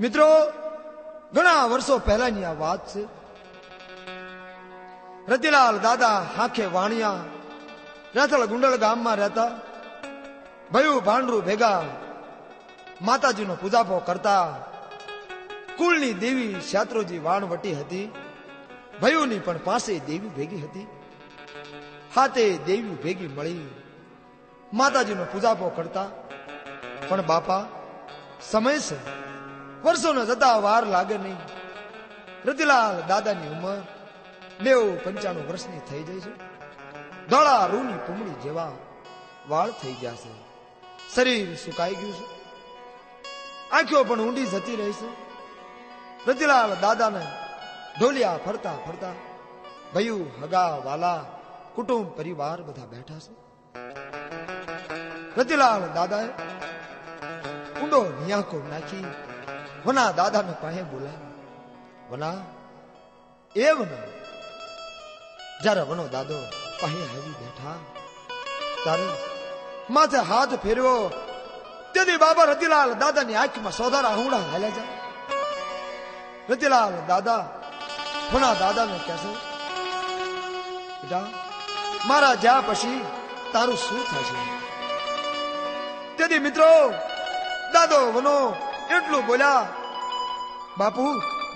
મિત્રો, ઘણા વર્ષો પહેલાની આ વાત છે. રતિલાલ દાદા હાંખે વાણિયા રેથળ ગુંડળ ગામમાં રહેતા, ભયું ભાંડરું ભેગા માતાજીનો પૂજાપો કરતા, કુળની દેવી શાત્રોજી વાણવટી હતી, ભયુની પણ પાસે દેવી ભેગી હતી. હાથે દેવી ભેગી મળી માતાજીનો પૂજાપો કરતા. પણ બાપા, સમય છે. વર્ષોનો જતા વાર લાગે નહીં. રતિલાલ દાદાની ઉંમર નેવું પંચાણું વર્ષની થઈ જાય છે. ધોળા રૂની પૂમડી જેવા વાળ થઈ ગયા છે. શરીર સુકાઈ ગયું છે. આંખો પણ ઊંડી જતી રહી છે. રતિલાલ દાદાને ઢોલિયા ફરતા ફરતા ભયું હગા વાલા કુટુંબ પરિવાર બધા બેઠા છે. રતિલાલ દાદાએ ઊંડો નિયાકો નાખી વના દાદાને પાસે બોલાવ્યો વના એ વના જ્યારે વનો દાદો પાસે આવી બેઠા, ત્યારે માથે હાથ ફેર્યો તેથી બાબા રતિલાલ દાદાની આંખમાં સોધારા હુંડા હાલ્યા જાય. રતિલાલ દાદા વના દાદાને કહેશે, બેટા, મારા જ્યાં પછી તારું શું થશે? તેથી મિત્રો, દાદો વનો એટલું બોલ્યા બાપુ,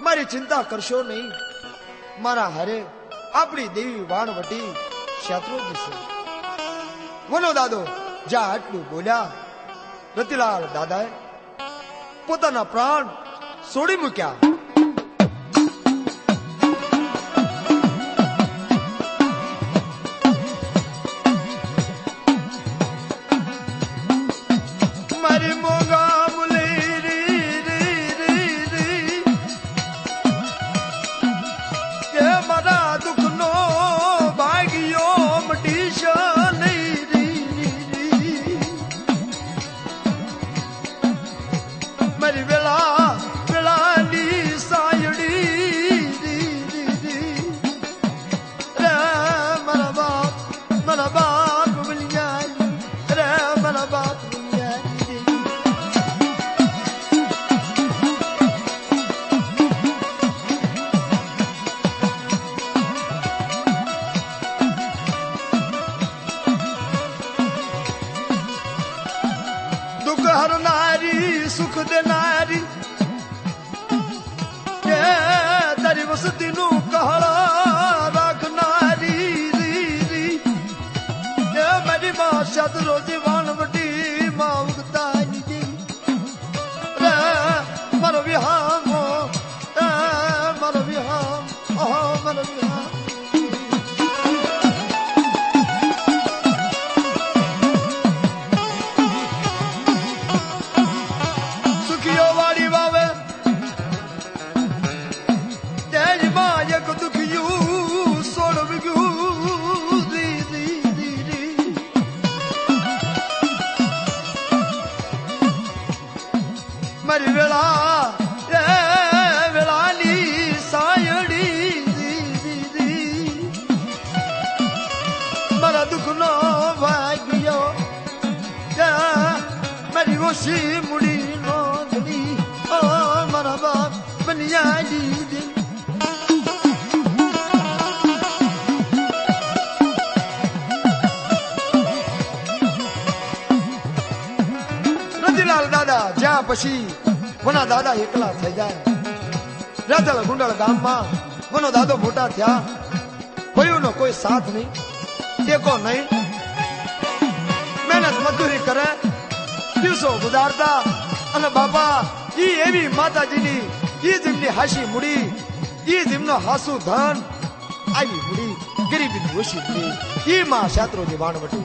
મારી ચિંતા કરશો નહીં. મારા હારે આપણી દેવી વાણવટી ક્ષેત્રોજી છે. બોલો દાદો જ્યાં આટલું બોલ્યા. રતિલાલ દાદાએ પોતાના પ્રાણ છોડી મૂક્યા. મારી મોગા હરનારી સુખ દેનારી મારી ઓછી મૂડી નોંધણી ઓ મારા બાપ બનિયા દીદી રતિલાલ દાદા જ્યાં પછી વના દાદા એકલા થઈ જાય રાધલ ગુંડળ ગામમાં વનો દાદો મોટા થયા કોઈનો કોઈ સાથ નહીં ટેકો નહીં મહેનત મજૂરી કરે દિવસો ગુજારતા અને બાપા, ઈ એવી માતાજીની, ઈ જેમની હાસી મૂડી, ઈ જેમનો હાસુ ધન આવી મૂડી ગરીબીની ઓછી મૂડી, ઈ માં શાસ્ત્રોજી વાણવટી.